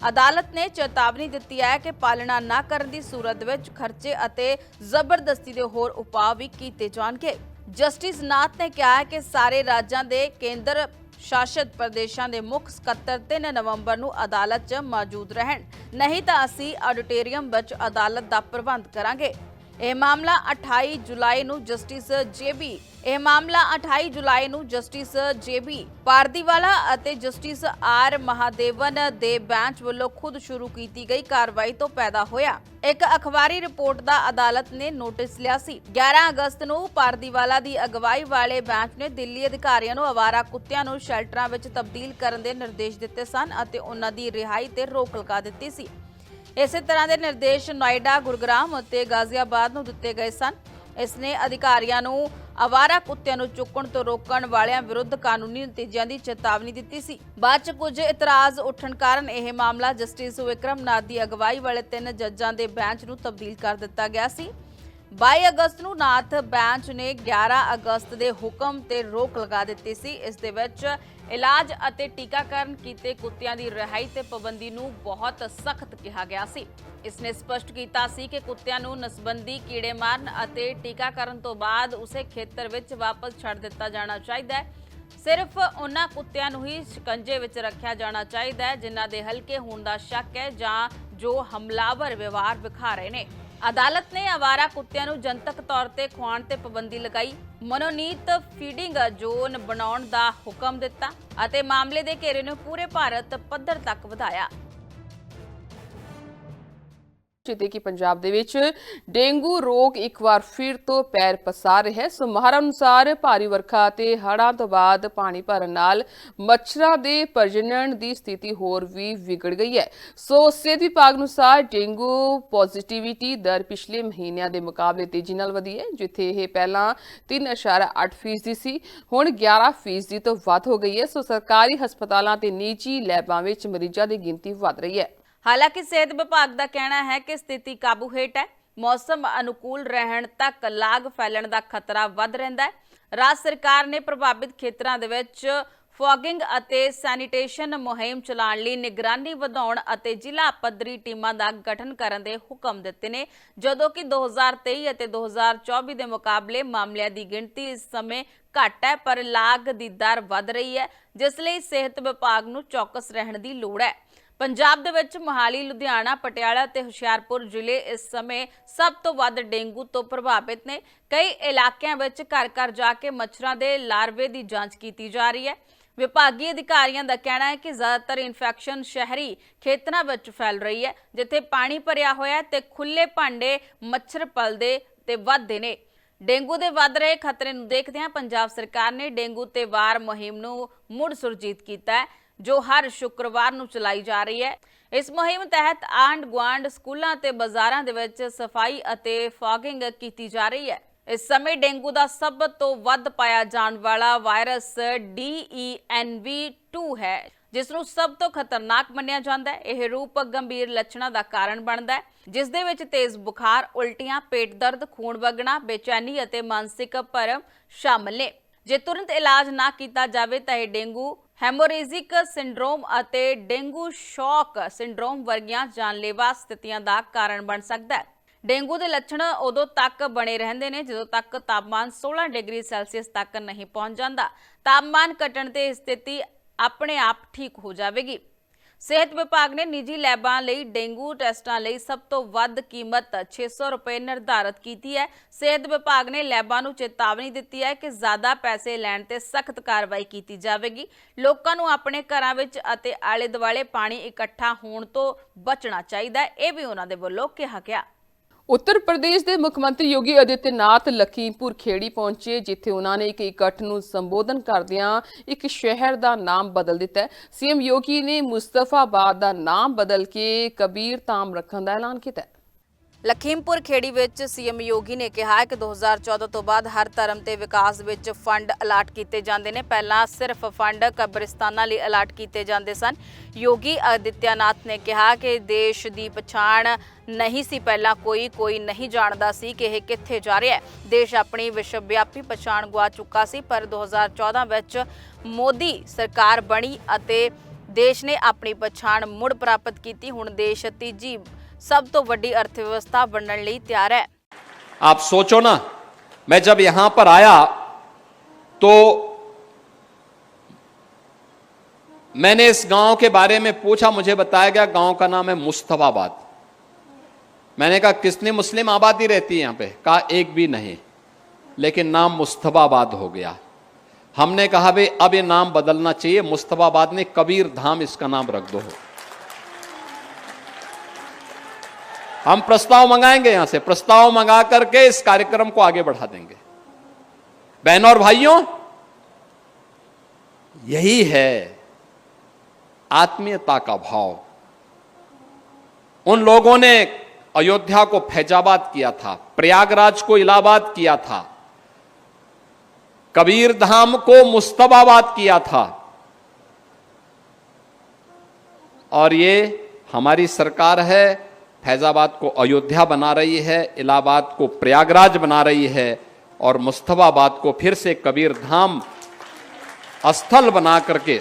ਅਦਾਲਤ ਨੇ ਚੇਤਾਵਨੀ ਦਿੱਤੀ ਹੈ ਕਿ ਪਾਲਣਾ ਨਾ ਕਰਨ ਦੀ ਸੂਰਤ ਵਿੱਚ ਖਰਚੇ ਅਤੇ ਜ਼ਬਰਦਸਤੀ ਦੇ ਹੋਰ ਉਪਾਅ ਵੀ ਕੀਤੇ ਜਾਣਗੇ। ਜਸਟਿਸ ਨਾਥ ਨੇ ਕਿਹਾ ਹੈ ਕਿ ਸਾਰੇ ਰਾਜਾਂ ਦੇ ਕੇਂਦਰ ਸ਼ਾਸਿਤ ਪ੍ਰਦੇਸ਼ਾਂ ਦੇ ਮੁੱਖ ਸਕੱਤਰ 3 ਨਵੰਬਰ ਨੂੰ ਅਦਾਲਤ 'ਚ ਮੌਜੂਦ ਰਹਿਣ। ਨਹੀਂ ਤਾਂ ਅਸੀਂ ਆਡੀਟੋਰੀਅਮ ਵਿੱਚ ਅਦਾਲਤ ਦਾ ਪ੍ਰਬੰਧ ਕਰਾਂਗੇ। ਇਹ ਮਾਮਲਾ 28 ਜੁਲਾਈ ਨੂੰ ਜਸਟਿਸ ਜੇਬੀ, ਇਹ ਮਾਮਲਾ 28 ਜੁਲਾਈ ਨੂੰ ਜਸਟਿਸ ਜੇਬੀ ਪਾਰਦੀਵਾਲਾ ਅਤੇ ਜਸਟਿਸ ਆਰ ਮਹਾਦੇਵਨ ਦੇ ਬੈਂਚ ਵੱਲੋਂ ਖੁਦ ਸ਼ੁਰੂ ਕੀਤੀ ਗਈ ਕਾਰਵਾਈ ਤੋਂ ਪੈਦਾ ਹੋਇਆ। ਇੱਕ ਅਖਬਾਰੀ ਰਿਪੋਰਟ ਦਾ ਅਦਾਲਤ ਨੇ ਨੋਟਿਸ ਲਿਆ ਸੀ। 11 ਅਗਸਤ ਨੂੰ ਪਾਰਦੀਵਾਲਾ ਦੀ ਅਗਵਾਈ ਵਾਲੇ ਬੈਂਚ ਨੇ ਦਿੱਲੀ ਅਧਿਕਾਰੀਆਂ ਨੂੰ ਅਵਾਰਾ ਕੁੱਤਿਆਂ ਨੂੰ ਸ਼ੈਲਟਰਾਂ ਵਿੱਚ ਤਬਦੀਲ ਕਰਨ ਦੇ ਨਿਰਦੇਸ਼ ਦਿੱਤੇ ਸਨ ਅਤੇ ਉਹਨਾਂ ਦੀ ਰਿਹਾਈ ਤੇ ਰੋਕ ਲਗਾ ਦਿੱਤੀ ਸੀ। ਇਸੇ ਤਰ੍ਹਾਂ ਦੇ ਨਿਰਦੇਸ਼ ਨੋਇਡਾ, ਗੁਰਗ੍ਰਾਮ ਅਤੇ ਗਾਜ਼ੀਆਬਾਦ ਨੂੰ ਦਿੱਤੇ ਗਏ ਸਨ। ਇਸ ਨੇ ਅਧਿਕਾਰੀਆਂ ਨੂੰ ਅਵਾਰਾ ਕੁੱਤਿਆਂ ਨੂੰ ਚੁੱਕਣ ਤੋਂ ਰੋਕਣ ਵਾਲਿਆਂ ਵਿਰੁੱਧ ਕਾਨੂੰਨੀ ਨਤੀਜਿਆਂ ਦੀ ਚੇਤਾਵਨੀ ਦਿੱਤੀ ਸੀ। ਬਾਅਦ ਚ ਕੁਝ ਇਤਰਾਜ਼ ਉੱਠਣ ਕਾਰਨ ਇਹ ਮਾਮਲਾ ਜਸਟਿਸ ਵਿਕਰਮ ਨਾਥ ਦੀ ਅਗਵਾਈ ਵਾਲੇ ਤਿੰਨ ਜੱਜਾਂ ਦੇ ਬੈਂਚ ਨੂੰ ਤਬਦੀਲ ਕਰ ਦਿੱਤਾ ਗਿਆ ਸੀ। 22 ਅਗਸਤ ਨੂੰ ਨਾਥ ਬੈਂਚ ਨੇ 11 ਅਗਸਤ ਦੇ ਹੁਕਮ ਤੇ ਰੋਕ ਲਗਾ ਦਿੱਤੀ ਸੀ। ਇਸ ਦੇ ਵਿੱਚ ਇਲਾਜ ਅਤੇ ਟੀਕਾਕਰਨ ਕੀਤੇ ਕੁੱਤਿਆਂ ਦੀ ਰਿਹਾਈ ਤੇ ਪਾਬੰਦੀ ਨੂੰ ਬਹੁਤ ਸਖਤ ਕਿਹਾ ਗਿਆ ਸੀ। ਇਸ ਨੇ ਸਪਸ਼ਟ ਕੀਤਾ ਸੀ ਕਿ ਕੁੱਤਿਆਂ ਨੂੰ ਨਸਬੰਦੀ, ਕੀੜੇ ਮਾਰਨ ਅਤੇ ਟੀਕਾਕਰਨ ਤੋਂ ਬਾਅਦ ਉਸੇ ਖੇਤਰ ਵਿੱਚ ਵਾਪਸ ਛੱਡ ਦਿੱਤਾ ਜਾਣਾ ਚਾਹੀਦਾ ਹੈ। ਸਿਰਫ ਉਹਨਾਂ ਕੁੱਤਿਆਂ ਨੂੰ ਹੀ ਸ਼ਿਕੰਜੇ ਵਿੱਚ ਰੱਖਿਆ ਜਾਣਾ ਚਾਹੀਦਾ ਹੈ, ਜਿਨ੍ਹਾਂ ਦੇ ਹਲਕੇ ਹੋਣ ਦਾ ਸ਼ੱਕ ਹੈ ਜਾਂ ਜੋ ਹਮਲਾਵਰ ਵਿਵਹਾਰ ਵਿਖਾ ਰਹੇ ਨੇ। ਅਦਾਲਤ ਨੇ ਆਵਾਰਾ ਕੁੱਤਿਆਂ ਨੂੰ ਜਨਤਕ ਤੌਰ ਤੇ ਖੁਆਉਣ ਤੇ ਪਾਬੰਦੀ ਲਗਾਈ। ਮਨੋਨੀਤ ਫੀਡਿੰਗ ਜ਼ੋਨ ਬਣਾਉਣ ਦਾ ਹੁਕਮ ਦਿੱਤਾ ਅਤੇ ਮਾਮਲੇ ਦੇ ਘੇਰੇ ਨੂੰ ਪੂਰੇ ਭਾਰਤ ਪੱਧਰ ਤੱਕ ਵਧਾਇਆ। ਜਿੱਤੇ ਕਿ ਪੰਜਾਬ ਦੇ ਵਿੱਚ ਡੇਂਗੂ ਰੋਗ ਇੱਕ ਵਾਰ ਫਿਰ ਤੋਂ ਪੈਰ ਪਸਾਰ ਰਿਹਾ ਹੈ। ਸੋ ਮਾਹਰਾਂ ਅਨੁਸਾਰ ਭਾਰੀ ਵਰਖਾ ਤੇ ਹੜ੍ਹਾਂ ਤੋਂ ਬਾਅਦ ਪਾਣੀ ਭਰਨ ਨਾਲ ਮੱਛਰਾਂ ਦੇ ਪ੍ਰਜਨਨ ਦੀ ਸਥਿਤੀ ਹੋਰ ਵੀ ਵਿਗੜ ਗਈ ਹੈ। ਸੋ ਸਿਹਤ ਵਿਭਾਗ ਅਨੁਸਾਰ ਡੇਂਗੂ ਪੋਜ਼ਿਟਿਵਿਟੀ ਦਰ ਪਿਛਲੇ ਮਹੀਨਿਆਂ ਦੇ ਮੁਕਾਬਲੇ ਤੇਜ਼ੀ ਨਾਲ ਵਧੀ ਹੈ, ਜਿੱਥੇ ਇਹ ਪਹਿਲਾਂ 3.8 ਫੀਸਦੀ ਸੀ, ਹੁਣ 11 ਫੀਸਦੀ ਤੋਂ ਵੱਧ ਹੋ ਗਈ ਹੈ। ਸੋ ਸਰਕਾਰੀ ਹਸਪਤਾਲਾਂ ਤੇ ਨਿੱਜੀ ਲੈਬਾਂ ਵਿੱਚ ਮਰੀਜ਼ਾਂ ਦੀ ਗਿਣਤੀ ਵਧ ਰਹੀ ਹੈ। ਹਾਲਾਂਕਿ ਸਿਹਤ ਵਿਭਾਗ ਦਾ ਕਹਿਣਾ ਹੈ ਕਿ ਸਥਿਤੀ ਕਾਬੂ ਹੇਠ ਹੈ। ਮੌਸਮ ਅਨੁਕੂਲ ਰਹਿਣ ਤੱਕ ਲਾਗ ਫੈਲਣ ਦਾ ਖਤਰਾ ਵੱਧ ਰਹਿੰਦਾ ਹੈ। ਰਾਜ ਸਰਕਾਰ ਨੇ ਪ੍ਰਭਾਵਿਤ ਖੇਤਰਾਂ ਦੇ ਵਿੱਚ ਫੋਗਿੰਗ ਅਤੇ ਸੈਨੀਟੇਸ਼ਨ ਮੁਹਿੰਮ ਚਲਾਉਣ ਲਈ ਨਿਗਰਾਨੀ ਵਧਾਉਣ ਅਤੇ ਜ਼ਿਲ੍ਹਾ ਪੱਧਰੀ ਟੀਮਾਂ ਦਾ ਗਠਨ ਕਰਨ ਦੇ ਹੁਕਮ ਦਿੱਤੇ ਨੇ। ਜਦੋਂ ਕਿ 2023 ਅਤੇ 2024 ਦੇ ਮੁਕਾਬਲੇ ਮਾਮਲਿਆਂ ਦੀ ਗਿਣਤੀ ਇਸ ਸਮੇਂ ਘੱਟ ਹੈ, ਪਰ ਲਾਗ ਦੀ ਦਰ ਵੱਧ ਰਹੀ ਹੈ, ਜਿਸ ਲਈ ਸਿਹਤ ਵਿਭਾਗ ਨੂੰ ਚੌਕਸ ਰਹਿਣ ਦੀ ਲੋੜ ਹੈ। ਪੰਜਾਬ ਦੇ ਵਿੱਚ ਮੋਹਾਲੀ, ਲੁਧਿਆਣਾ, ਪਟਿਆਲਾ ਤੇ ਹੁਸ਼ਿਆਰਪੁਰ ਜ਼ਿਲ੍ਹੇ ਇਸ ਸਮੇਂ ਸਭ ਤੋਂ ਵੱਧ ਡੇਂਗੂ ਤੋਂ ਪ੍ਰਭਾਵਿਤ ਨੇ। ਕਈ ਇਲਾਕਿਆਂ ਵਿੱਚ ਘਰ ਘਰ ਜਾ ਕੇ ਮੱਛਰਾਂ ਦੇ ਲਾਰਵੇ ਦੀ ਜਾਂਚ ਕੀਤੀ ਜਾ ਰਹੀ ਹੈ। ਵਿਭਾਗੀ ਅਧਿਕਾਰੀਆਂ ਦਾ ਕਹਿਣਾ ਹੈ ਕਿ ਜ਼ਿਆਦਾਤਰ ਇਨਫੈਕਸ਼ਨ ਸ਼ਹਿਰੀ ਖੇਤਰਾਂ ਵਿੱਚ ਫੈਲ ਰਹੀ ਹੈ, ਜਿੱਥੇ ਪਾਣੀ ਭਰਿਆ ਹੋਇਆ ਹੈ ਤੇ ਖੁੱਲੇ ਭਾਂਡੇ ਮੱਛਰ ਪਲਦੇ ਤੇ ਵੱਧਦੇ ਨੇ। ਡੇਂਗੂ ਦੇ ਵੱਧ ਰਹੇ ਖਤਰੇ ਨੂੰ ਦੇਖਦਿਆਂ ਪੰਜਾਬ ਸਰਕਾਰ ਨੇ ਡੇਂਗੂ ਤੇ ਵਾਰ ਮੁਹਿੰਮ ਨੂੰ ਮੁੜ ਸੁਰਜੀਤ ਕੀਤਾ ਹੈ। ਜੋ ਹਰ ਸ਼ੁੱਕਰਵਾਰ ਨੂੰ ਚਲਾਈ ਜਾ ਰਹੀ ਹੈ। ਇਸ ਮੁਹਿੰਮ ਤਹਿਤ ਆਂਡ ਗੁਆਂਢ ਸਕੂਲਾਂ ਤੇ ਬਾਜ਼ਾਰਾਂ ਦੇ ਵਿੱਚ ਸਫ਼ਾਈ ਅਤੇ ਫੌਗਿੰਗ ਕੀਤੀ ਜਾ ਰਹੀ ਹੈ। ਇਸ ਸਮੇਂ ਡੇਂਗੂ ਦਾ ਸਭ ਤੋਂ ਵੱਧ ਪਾਇਆ ਜਾਣ ਵਾਲਾ ਵਾਇਰਸ DENV2 ਹੈ, ਜਿਸ ਨੂੰ ਸਭ ਤੋਂ ਖਤਰਨਾਕ ਮੰਨਿਆ ਜਾਂਦਾ ਹੈ। ਇਹ ਰੂਪ ਗੰਭੀਰ ਲੱਛਣਾਂ ਦਾ ਕਾਰਨ ਬਣਦਾ ਹੈ, ਜਿਸ ਦੇ ਵਿੱਚ ਤੇਜ਼ ਬੁਖਾਰ, ਉਲਟੀਆਂ, ਪੇਟ ਦਰਦ, ਖੂਨ ਵਗਣਾ, ਬੇਚੈਨੀ ਅਤੇ ਮਾਨਸਿਕ ਭਰਮ ਸ਼ਾਮਲ ਨੇ। ਜੇ ਤੁਰੰਤ ਇਲਾਜ ਨਾ ਕੀਤਾ ਜਾਵੇ ਤਾਂ ਇਹ ਡੇਂਗੂ ਹੈਮੋਰੇਜਿਕ ਸਿੰਡਰੋਮ ਅਤੇ ਡੇਂਗੂ ਸ਼ੌਕ ਸਿੰਡਰੋਮ ਵਰਗੀਆਂ ਜਾਨਲੇਵਾ ਸਥਿਤੀਆਂ ਦਾ ਕਾਰਨ ਬਣ ਸਕਦਾ ਹੈ। ਡੇਂਗੂ ਦੇ ਲੱਛਣ ਉਦੋਂ ਤੱਕ ਬਣੇ ਰਹਿੰਦੇ ਨੇ ਜਦੋਂ ਤੱਕ ਤਾਪਮਾਨ 16 ਡਿਗਰੀ ਸੈਲਸੀਅਸ ਤੱਕ ਨਹੀਂ ਪਹੁੰਚ ਜਾਂਦਾ। ਤਾਪਮਾਨ ਘਟਣ ਤੇ ਸਥਿਤੀ ਆਪਣੇ ਆਪ ਠੀਕ ਹੋ ਜਾਵੇਗੀ। ਸਿਹਤ ਵਿਭਾਗ ਨੇ ਨਿੱਜੀ ਲੈਬਾਂ ਲਈ ਡੇਂਗੂ ਟੈਸਟਾਂ ਲਈ ਸਭ ਤੋਂ ਵੱਧ ਕੀਮਤ 600 ਰੁਪਏ ਨਿਰਧਾਰਤ ਕੀਤੀ ਹੈ। ਸਿਹਤ ਵਿਭਾਗ ਨੇ ਲੈਬਾਂ ਨੂੰ ਚੇਤਾਵਨੀ ਦਿੱਤੀ ਹੈ ਕਿ ਜ਼ਿਆਦਾ ਪੈਸੇ ਲੈਣ ਤੇ ਸਖਤ ਕਾਰਵਾਈ ਕੀਤੀ ਜਾਵੇਗੀ। ਲੋਕਾਂ ਨੂੰ ਆਪਣੇ ਘਰਾਂ ਵਿੱਚ ਅਤੇ ਆਲੇ ਦੁਆਲੇ ਪਾਣੀ ਇਕੱਠਾ ਹੋਣ ਤੋਂ ਬਚਣਾ ਚਾਹੀਦਾ ਇਹ ਵੀ ਉਹਨਾਂ ਦੇ ਵੱਲੋਂ ਕਿਹਾ ਗਿਆ। ਉੱਤਰ ਪ੍ਰਦੇਸ਼ ਦੇ ਮੁੱਖ ਮੰਤਰੀ ਯੋਗੀ ਆਦਿੱਤਿਆਨਾਥ ਲਖੀਮਪੁਰ ਖੇੜੀ ਪਹੁੰਚੇ, ਜਿੱਥੇ ਉਹਨਾਂ ਨੇ ਇੱਕ ਇਕੱਠ ਨੂੰ ਸੰਬੋਧਨ ਕਰਦਿਆਂ ਇੱਕ ਸ਼ਹਿਰ ਦਾ ਨਾਮ ਬਦਲ ਦਿੱਤਾ ਹੈ। ਸੀਐਮ ਯੋਗੀ ਨੇ ਮੁਸਤਫਾਬਾਦ ਦਾ ਨਾਮ ਬਦਲ ਕੇ ਕਬੀਰ ਧਾਮ ਰੱਖਣ ਦਾ ਐਲਾਨ ਕੀਤਾ ਲਖੀਮਪੁਰ ਖੇੜੀ ਵਿੱਚ ਸੀਐਮ ਯੋਗੀ ਨੇ ਕਿਹਾ ਹੈ ਕਿ 2014 ਤੋਂ ਬਾਅਦ ਹਰ ਧਰਮ ਤੇ ਵਿਕਾਸ ਵਿੱਚ ਫੰਡ ਅਲਾਟ ਕੀਤੇ ਜਾਂਦੇ ਨੇ। ਪਹਿਲਾਂ ਸਿਰਫ ਫੰਡ ਕਬਰਿਸਤਾਨਾਂ ਲਈ ਅਲਾਟ ਕੀਤੇ ਜਾਂਦੇ ਸਨ। ਯੋਗੀ ਆਦਿੱਤਿਆਨਾਥ ਨੇ ਕਿਹਾ ਕਿ ਦੇਸ਼ ਦੀ ਪਛਾਣ ਨਹੀਂ ਸੀ। ਪਹਿਲਾਂ ਕੋਈ ਕੋਈ ਨਹੀਂ ਜਾਣਦਾ ਸੀ ਕਿ ਇਹ ਕਿੱਥੇ ਜਾ ਰਿਹਾ ਹੈ। ਦੇਸ਼ ਆਪਣੀ ਵਿਸ਼ਵ ਵਿਆਪੀ ਪਛਾਣ ਗਵਾ ਚੁੱਕਾ ਸੀ, ਪਰ 2014 ਵਿੱਚ ਮੋਦੀ ਸਰਕਾਰ ਬਣੀ ਅਤੇ ਦੇਸ਼ ਨੇ ਆਪਣੀ ਪਛਾਣ ਮੁੜ ਪ੍ਰਾਪਤ ਕੀਤੀ। ਹੁਣ ਦੇਸ਼ ਤੀਜੀ ਸਭ ਤੋਂ ਵੱਡੀ ਅਰਥਵਿਵਸਥਾ ਬਣਨ ਲਈ ਤਿਆਰ ਹੈ आप सोचो ना मैं जब यहां पर आया तो मैंने इस गांव के बारे में पूछा मुझे बताया गया गांव का नाम है मुस्तफाबाद मैंने कहा कितनी मुस्लिम आबादी रहती है यहां पे कहा एक भी नहीं लेकिन नाम मुस्तफाबाद हो गया हमने कहा भाई अब ये नाम बदलना चाहिए मुस्तफाबाद ने कबीर धाम इसका नाम रख दो हम प्रस्ताव मंगाएँगे यहाँ से। प्रस्ताव मंगा करके इस कार्यक्रम को आगे बढ़ा देंगे। बहनों और भाइयों, यही है आत्मीयता का भाव। उन लोगों ने अयोध्या को फैजाबाद किया था, प्रयागराज को इलाहाबाद किया था कबीर धाम को मुस्तबाबाद किया था। और ये हमारी सरकार है फैजाबाद को अयोध्या बना रही है इलाहाबाद को प्रयागराज बना रही है और मुस्तफाबाद को फिर से कबीर धाम स्थल बना करके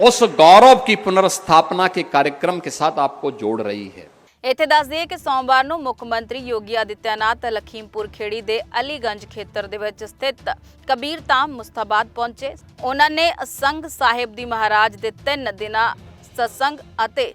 उस गौरव की पुनर्स्थापना के कार्यक्रम के साथ आपको जोड़ रही है ਇੱਥੇ ਦੱਸ ਦਈਏ ਕਿ ਸੋਮਵਾਰ ਨੂੰ ਮੁੱਖ ਮੰਤਰੀ ਯੋਗੀ ਆਦਿੱਤਿਆਨਾਥ ਲਖੀਮਪੁਰ ਖੇੜੀ ਦੇ ਅਲੀਗੰਜ ਖੇਤਰ ਦੇ ਵਿੱਚ ਸਥਿਤ ਕਬੀਰ ਧਾਮ ਮੁਸਤਾਬਾਦ ਪਹੁੰਚੇ ਉਹਨਾਂ ਨੇ ਸੰਘ ਸਾਹਿਬ ਦੀ ਮਹਾਰਾਜ ਦੇ ਤਿੰਨ ਦਿਨਾਂ ਸਤਸੰਗ ਅਤੇ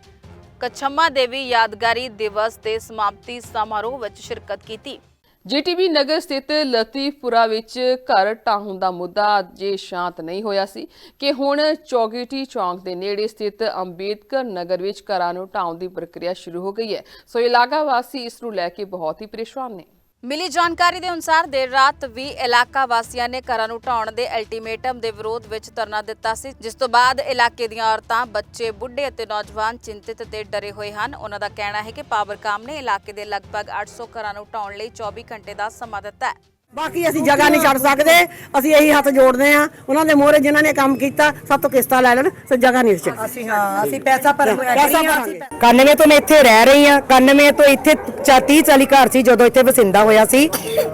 ਕਛਮਾ ਦੇਵੀ ਯਾਦਗਾਰੀ ਦਿਵਸ ਦੇ ਸਮਾਪਤੀ ਸਮਾਰੋਹ ਵਿੱਚ ਸ਼ਿਰਕਤ ਕੀਤੀ। ਜੀਟੀਬੀ ਨਗਰ ਸਥਿਤ ਲਤੀਫਪੁਰਾ ਵਿੱਚ ਘਰ ਢਾਹੁਣ ਦਾ ਮੁੱਦਾ ਜੇ ਸ਼ਾਂਤ ਨਹੀਂ ਹੋਇਆ ਸੀ ਕਿ ਹੁਣ ਚੌਗੀਟੀ ਚੌਂਕ ਦੇ ਨੇੜੇ ਸਥਿਤ ਅੰਬੇਦਕਰ ਨਗਰ ਵਿੱਚ ਘਰਾਂ ਨੂੰ ਢਾਹੁਣ ਦੀ ਪ੍ਰਕਿਰਿਆ ਸ਼ੁਰੂ ਹੋ ਗਈ ਹੈ। ਸੋ ਇਲਾਕਾ ਵਾਸੀ ਇਸ ਨੂੰ ਲੈ ਕੇ ਬਹੁਤ ਹੀ ਪਰੇਸ਼ਾਨ ਨੇ। ਮਿਲੀ ਜਾਣਕਾਰੀ ਦੇ ਅਨੁਸਾਰ ਦੇਰ ਰਾਤ ਵੀ ਇਲਾਕਾ ਵਾਸੀਆਂ ਨੇ ਘਰਾਂ ਨੂੰ ਢਾਉਣ ਦੇ ਅਲਟੀਮੇਟਮ ਦੇ ਵਿਰੋਧ ਵਿੱਚ ਧਰਨਾ ਦਿੱਤਾ ਸੀ, ਜਿਸ ਤੋਂ ਬਾਅਦ ਇਲਾਕੇ ਦੀਆਂ ਔਰਤਾਂ, ਬੱਚੇ, ਬੁੱਢੇ ਅਤੇ ਨੌਜਵਾਨ ਚਿੰਤਿਤ ਤੇ ਡਰੇ ਹੋਏ ਹਨ। ਉਹਨਾਂ ਦਾ ਕਹਿਣਾ ਹੈ ਕਿ ਪਾਵਰਕਾਮ ਨੇ ਇਲਾਕੇ ਦੇ ਲਗਭਗ 800 ਘਰਾਂ ਨੂੰ ਢਾਉਣ ਲਈ 24 ਘੰਟੇ ਦਾ ਸਮਾਂ ਦਿੱਤਾ ਹੈ। ਬਾਕੀ ਅਸੀਂ ਜਗ੍ਹਾ ਨਹੀਂ ਛੱਡ ਸਕਦੇ। ਅਸੀਂ ਇਹੀ ਹੱਥ ਜੋੜਦੇ ਆ ਉਹਨਾਂ ਦੇ ਮੋਹਰੇ ਜਿਨ੍ਹਾਂ ਨੇ ਕੰਮ ਕੀਤਾ ਸਭ ਤੋਂ ਕਿਸ਼ਤਾਂ ਲੈ ਲੈਣ ਤੇ ਜਗ੍ਹਾ ਨਹੀਂ ਛੱਡ ਅਸੀਂ ਹਾਂ ਅਸੀਂ ਪੈਸਾ ਭਰ ਪੈਸਾ ਭਰਾਂਗੇ। 91 ਤੋਂ ਮੈਂ ਇੱਥੇ ਰਹਿ ਰਹੀ ਆ 91 ਤੋਂ ਇੱਥੇ 30 40 ਘਰ ਸੀ ਜਦੋਂ ਇੱਥੇ ਵਸਿੰਦਾ ਹੋਇਆ ਸੀ।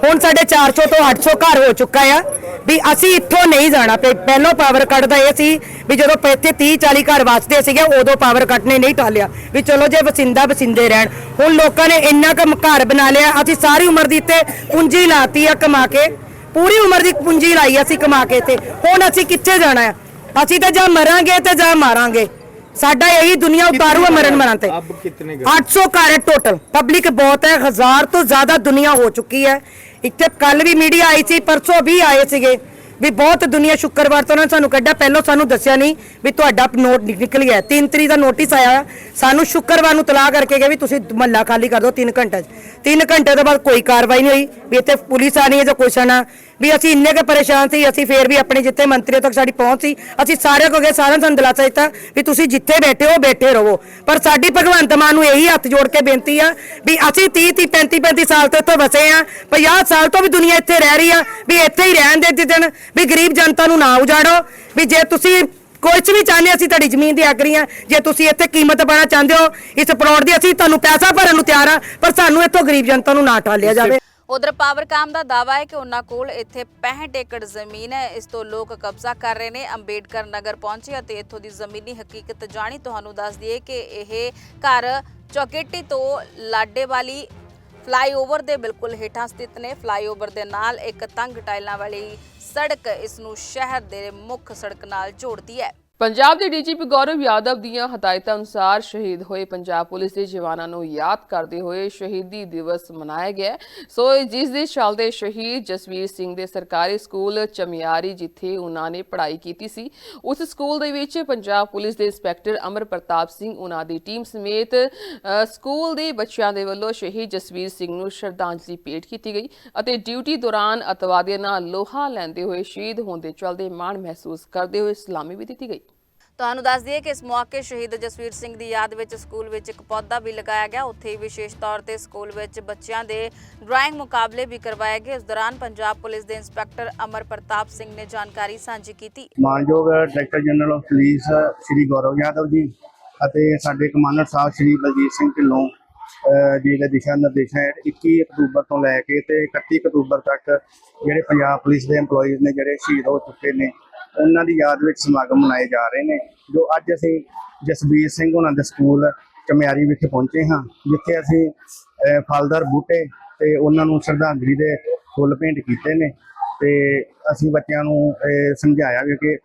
ਹੁਣ ਸਾਡੇ 400 ਤੋਂ 800 ਘਰ ਹੋ ਚੁੱਕਾ ਆ। ਵੀ ਅਸੀਂ ਇੱਥੋਂ ਨਹੀਂ ਜਾਣਾ। ਪਹਿਲੋਂ ਪਾਵਰ ਕੱਟ ਦਾ ਇਹ ਸੀ ਵੀ ਜਦੋਂ ਇੱਥੇ 30 40 ਘਰ ਵਸਦੇ ਸੀਗੇ ਉਦੋਂ ਪਾਵਰ ਕੱਟ ਨੇ ਨਹੀਂ ਟਾਲਿਆ। ਵੀ ਚਲੋ ਜੇ ਵਸਿੰਦਾ ਵਸਿੰਦੇ ਰਹਿਣ। ਹੁਣ ਲੋਕਾਂ ਨੇ ਇੰਨਾ ਕੁ ਘਰ ਬਣਾ ਲਿਆ। ਅਸੀਂ ਸਾਰੀ ਉਮਰ ਦੀ ਇੱਥੇ ਪੂੰਜੀ ਲਾਤੀ ਆ ਕਮਾ ਕੇ ਪੂਰੀ ਉਮਰ ਦੀ ਪੂੰਜੀ ਲਾਈ ਅਸੀਂ ਕਮਾ ਕੇ ਤੇ ਹੁਣ ਅਸੀਂ ਕਿੱਥੇ ਜਾਣਾ ਹੈ? ਅਸੀਂ ਤਾਂ ਜਾਂ ਮਰਾਂਗੇ ਤੇ ਜਾਂ ਮਾਰਾਂਗੇ। ਸਾਡਾ ਇਹੀ ਦੁਨੀਆ ਉਤਾਰੂ ਹੈ ਮਰਨ ਮਰਨ ਤੇ। ਅਬ ਕਿਤਨੇ ਗਏ 800 ਘਰ ਟੋਟਲ ਪਬਲਿਕ ਬਹੁਤ ਹੈ ਹਜ਼ਾਰ ਤੋਂ ਜ਼ਿਆਦਾ ਦੁਨੀਆ ਹੋ ਚੁੱਕੀ ਹੈ। ਇੱਥੇ ਕੱਲ ਵੀ ਮੀਡੀਆ ਆਈ ਸੀ ਪਰਸੋਂ ਵੀ ਆਏ ਸੀਗੇ। ਵੀ ਬਹੁਤ ਦੁਨੀਆ ਸ਼ੁੱਕਰਵਾਰ ਤੋਂ ਉਹਨਾਂ ਨੇ ਸਾਨੂੰ ਕੱਢਿਆ, ਪਹਿਲਾਂ ਸਾਨੂੰ ਦੱਸਿਆ ਨਹੀਂ ਵੀ ਤੁਹਾਡਾ ਨੋਟ ਨਿਕਲ ਗਿਆ। 3 ਤਰੀਕ ਦਾ ਨੋਟਿਸ ਆਇਆ, ਸਾਨੂੰ ਸ਼ੁੱਕਰਵਾਰ ਨੂੰ ਤਲਾਹ ਕਰਕੇ ਗਏ ਵੀ ਤੁਸੀਂ ਮਹੱਲਾ ਖਾਲੀ ਕਰ ਦਿਓ 3 ਘੰਟੇ 'ਚ। 3 ਘੰਟੇ ਤੋਂ ਬਾਅਦ ਕੋਈ ਕਾਰਵਾਈ ਨਹੀਂ ਹੋਈ, ਵੀ ਇੱਥੇ ਪੁਲਿਸ ਆਣੀ ਹੈ ਜਾਂ ਕੁਛ ਆਣਾ ਵੀ ਅਸੀਂ ਇੰਨੇ ਕੁ ਪਰੇਸ਼ਾਨ ਸੀ, ਅਸੀਂ ਫੇਰ ਵੀ ਆਪਣੇ ਜਿੱਥੇ ਮੰਤਰੀਆਂ ਤੱਕ ਸਾਡੀ ਪਹੁੰਚ ਸੀ, ਅਸੀਂ ਸਾਰਿਆਂ ਕੋ ਗਏ, ਸਾਰਿਆਂ ਨੂੰ ਸਾਨੂੰ ਦਿਲਾਸਾ ਦਿੱਤਾ ਵੀ ਤੁਸੀਂ ਜਿੱਥੇ ਬੈਠੇ ਹੋ ਬੈਠੇ ਰਹੋ। ਪਰ ਸਾਡੀ ਭਗਵੰਤ ਮਾਨ ਨੂੰ ਇਹੀ ਹੱਥ ਜੋੜ ਕੇ ਬੇਨਤੀ ਆ ਵੀ ਅਸੀਂ 30 30 35 35 ਸਾਲ ਤੋਂ ਇੱਥੇ ਵਸੇ ਆ 50 ਸਾਲ ਤੋਂ ਵੀ ਦੁਨੀਆ ਇੱਥੇ ਰਹਿ ਰਹੀ ਆ, ਵੀ ਇੱਥੇ ਹੀ ਰਹਿਣ ਦੇ ਜਿੱਦਣ ਵੀ ਗਰੀਬ ਜਨਤਾ ਨੂੰ ਨਾ ਉਜਾੜੋ, ਵੀ ਜੇ ਤੁਸੀਂ ਕੁਝ ਵੀ ਚਾਹੁੰਦੇ ਅਸੀਂ ਤੁਹਾਡੀ ਜ਼ਮੀਨ ਦੀ ਆਗਰੀ ਆ, ਜੇ ਤੁਸੀਂ ਇੱਥੇ ਕੀਮਤ ਪਾਣਾ ਚਾਹੁੰਦੇ ਹੋ, ਇਸ ਪਲਾਟ ਦੀ ਅਸੀਂ ਤੁਹਾਨੂੰ ਪੈਸਾ ਭਰਨ ਨੂੰ ਤਿਆਰ ਆ, ਪਰ ਸਾਨੂੰ ਇੱਥੋਂ ਗਰੀਬ ਜਨਤਾ ਨੂੰ ਨਾ ਟਾਲਿਆ ਜਾਵੇ। ਉਧਰ ਪਾਵਰਕਾਮ ਦਾ ਦਾਵਾ ਹੈ ਕਿ ਉਹਨਾਂ ਕੋਲ ਇੱਥੇ 65 ਏਕੜ ਜ਼ਮੀਨ ਹੈ। ਇਸ ਤੋਂ ਲੋਕ ਕਬਜ਼ਾ ਕਰ ਰਹੇ ਨੇ। ਅੰਬੇਡਕਰ ਨਗਰ ਪਹੁੰਚੇ ਅਤੇ ਇੱਥੋਂ ਦੀ ਜ਼ਮੀਨੀ ਹਕੀਕਤ ਜਾਣੀ। ਤੁਹਾਨੂੰ ਦੱਸ ਦਈਏ ਕਿ ਇਹ ਘਰ ਚੌਕੇਟੀ ਤੋਂ ਲਾਡੇ ਵਾਲੀ ਫਲਾਈਓਵਰ ਦੇ ਬਿਲਕੁਲ ਹੇਠਾਂ ਸਥਿਤ ਨੇ। ਫਲਾਈਓਵਰ ਦੇ ਨਾਲ ਇੱਕ ਤੰਗ ਟਾਈਲਾਂ ਵਾਲੀ ਸੜਕ ਇਸ ਨੂੰ ਸ਼ਹਿਰ ਦੇ ਮੁੱਖ ਸੜਕ ਨਾਲ ਜੋੜਦੀ ਹੈ। ਪੰਜਾਬ ਦੇ ਡੀਜੀਪੀ ਗੌਰਵ ਯਾਦਵ ਦੀਆਂ ਹਦਾਇਤਾਂ ਅਨੁਸਾਰ ਸ਼ਹੀਦ ਹੋਏ ਪੰਜਾਬ ਪੁਲਿਸ ਦੇ ਜਵਾਨਾਂ ਨੂੰ ਯਾਦ ਕਰਦੇ ਹੋਏ ਸ਼ਹੀਦੀ ਦਿਵਸ ਮਨਾਇਆ ਗਿਆ ਸੋ ਜਿਸ ਦੇ ਚਲਦੇ ਸ਼ਹੀਦ ਜਸਵੀਰ ਸਿੰਘ ਦੇ ਸਰਕਾਰੀ ਸਕੂਲ ਚਮਿਆਰੀ ਜਿੱਥੇ ਉਹਨਾਂ ਨੇ ਪੜ੍ਹਾਈ ਕੀਤੀ ਸੀ, ਉਸ ਸਕੂਲ ਦੇ ਵਿੱਚ ਪੰਜਾਬ ਪੁਲਿਸ ਦੇ ਇੰਸਪੈਕਟਰ ਅਮਰ ਪ੍ਰਤਾਪ ਸਿੰਘ, ਉਹਨਾਂ ਦੀ ਟੀਮ ਸਮੇਤ ਸਕੂਲ ਦੇ ਬੱਚਿਆਂ ਦੇ ਵੱਲੋਂ ਸ਼ਹੀਦ ਜਸਵੀਰ ਸਿੰਘ ਨੂੰ ਸ਼ਰਧਾਂਜਲੀ ਭੇਟ ਕੀਤੀ ਗਈ ਅਤੇ ਡਿਊਟੀ ਦੌਰਾਨ ਅਤਵਾਦੀਆਂ ਨਾਲ ਲੋਹਾ ਲੈਂਦੇ ਹੋਏ ਸ਼ਹੀਦ ਹੋਣ ਦੇ ਚਲਦੇ ਮਾਣ ਮਹਿਸੂਸ ਕਰਦੇ ਹੋਏ ਸਲਾਮੀ ਵੀ ਦਿੱਤੀ ਗਈ। ਤੁਹਾਨੂੰ ਦੱਸ ਦਈਏ ਕਿ ਇਸ ਮੌਕੇ ਸ਼ਹੀਦ ਜਸਵੀਰ ਸਿੰਘ ਦੀ ਯਾਦ ਵਿੱਚ ਸਕੂਲ ਵਿੱਚ ਇੱਕ ਪੌਦਾ ਵੀ ਲਗਾਇਆ ਗਿਆ। ਉੱਥੇ ਵਿਸ਼ੇਸ਼ ਤੌਰ ਤੇ ਸਕੂਲ ਵਿੱਚ ਬੱਚਿਆਂ ਦੇ ਡਰਾਇੰਗ ਮੁਕਾਬਲੇ ਵੀ ਕਰਵਾਏ ਗਏ। ਇਸ ਦੌਰਾਨ ਪੰਜਾਬ ਪੁਲਿਸ ਦੇ ਇੰਸਪੈਕਟਰ ਅਮਰ ਪ੍ਰਤਾਪ ਸਿੰਘ ਨੇ ਜਾਣਕਾਰੀ ਸਾਂਝੀ ਕੀਤੀ। ਮਾਨਯੋਗ director general of police Shri Gaurav Yadav ji ਅਤੇ ਸਾਡੇ ਕਮਾਂਡਰ ਸਾਹਿਬ ਸ਼੍ਰੀ ਬਲਜੀਤ ਸਿੰਘ ਢਿੱਲੋਂ ਜੀ ਦੇ ਦਿਸ਼ਾ ਨਿਰਦੇਸ਼ਾਂ 21 ਅਕਤੂਬਰ ਤੋਂ ਲੈ ਕੇ ਤੇ 31 ਅਕਤੂਬਰ ਤੱਕ ਜਿਹੜੇ ਪੰਜਾਬ ਪੁਲਿਸ ਦੇ EMPLOYEES ਨੇ, ਜਿਹੜੇ ਸ਼ਹੀਦ ਹੋ ਚੁੱਕੇ ਨੇ ਉਹਨਾਂ ਦੀ ਯਾਦ ਵਿੱਚ ਸਮਾਗਮ ਮਨਾਏ ਜਾ ਰਹੇ ਨੇ, ਜੋ ਅੱਜ ਅਸੀਂ ਜਸਬੀਰ ਸਿੰਘ ਉਹਨਾਂ ਦੇ ਸਕੂਲ ਚਮਿਆਰੀ ਵਿਖੇ ਪਹੁੰਚੇ ਹਾਂ, ਜਿੱਥੇ ਅਸੀਂ ਫਲਦਾਰ ਬੂਟੇ ਤੇ ਉਹਨਾਂ ਨੂੰ ਸ਼ਰਧਾਂਜਲੀ ਦੇ ਫੁੱਲ ਭੇਂਟ ਕੀਤੇ ਨੇ ਤੇ ਅਸੀਂ ਬੱਚਿਆਂ ਨੂੰ ਸਮਝਾਇਆ ਵੀ ਕਿ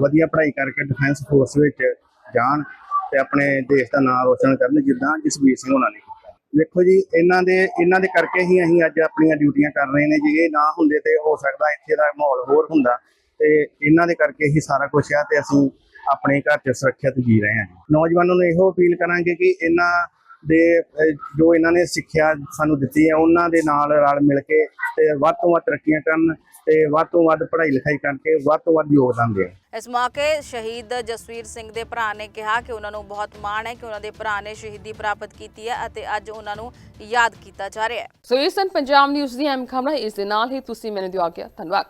ਵਧੀਆ ਪੜ੍ਹਾਈ ਕਰਕੇ ਡਿਫੈਂਸ ਫੋਰਸ ਵਿੱਚ ਜਾਣ ਤੇ ਆਪਣੇ ਦੇਸ਼ ਦਾ ਨਾਮ ਰੋਸ਼ਨ ਕਰਨ, ਜਿੱਦਾਂ ਜਸਬੀਰ ਸਿੰਘ ਉਹਨਾਂ ਨੇ ਦੇਖੋ ਜੀ, ਇਹਨਾਂ ਦੇ ਇਹਨਾਂ ਦੇ ਕਰਕੇ ਹੀ ਅਸੀਂ ਅੱਜ ਆਪਣੀਆਂ ਡਿਊਟੀਆਂ ਕਰ ਰਹੇ ਨੇ, ਜੇ ਇਹ ਨਾ ਹੁੰਦੇ ਤੇ ਹੋ ਸਕਦਾ ਇੱਥੇ ਦਾ ਮਾਹੌਲ ਹੋਰ ਹੁੰਦਾ। ਤੇ ਇਹਨਾਂ ਦੇ ਕਰਕੇ ਹੀ ਸਾਰਾ ਕੁਝ ਆ ਤੇ ਅਸੀਂ ਆਪਣੇ ਘਰ 'ਚ ਸੁਰੱਖਿਅਤ ਜੀ ਰਹੇ ਹਾਂ ਨੌਜਵਾਨਾਂ ਨੂੰ ਇਹੋ ਅਪੀਲ ਕਰਾਂਗੇ ਕਿ ਇਹਨਾਂ ਦੇ ਜੋ ਇਹਨਾਂ ਨੇ ਸਿੱਖਿਆ ਸਾਨੂੰ ਦਿੱਤੀ ਹੈ ਉਹਨਾਂ ਦੇ ਨਾਲ ਰਲ ਮਿਲ ਕੇ ਤੇ ਵੱਧ ਤੋਂ ਵੱਧ ਤਰੱਕੀਆਂ ਕਰਨ ਤੇ ਵੱਧ ਤੋਂ ਵੱਧ ਪੜ੍ਹਾਈ ਲਿਖਾਈ ਕਰਕੇ ਵੱਧ ਤੋਂ ਵੱਧ ਯੋਗਦਾਨ ਦੇਣ। ਇਸ ਮੌਕੇ ਸ਼ਹੀਦ ਜਸਵੀਰ ਸਿੰਘ ਦੇ ਭਰਾ ਨੇ ਕਿਹਾ ਕਿ ਉਹਨਾਂ ਨੂੰ ਬਹੁਤ ਮਾਣ ਹੈ ਕਿ ਉਹਨਾਂ ਦੇ ਭਰਾ ਨੇ ਸ਼ਹੀਦੀ ਪ੍ਰਾਪਤ ਕੀਤੀ ਹੈ ਅਤੇ ਅੱਜ ਉਹਨਾਂ ਨੂੰ ਯਾਦ ਕੀਤਾ ਜਾ ਰਿਹਾ ਹੈ। ਸੋ ਇਹ ਸਨ ਪੰਜਾਬ ਨਿਊਜ਼ ਦੀ ਅਹਿਮ ਖਬਰਾਂ ਇਸ ਦੇ ਨਾਲ ਹੀ ਤੁਸੀਂ ਮੈਨੂੰ ਦਿਓ ਆ ਗਿਆ ਧੰਨਵਾਦ।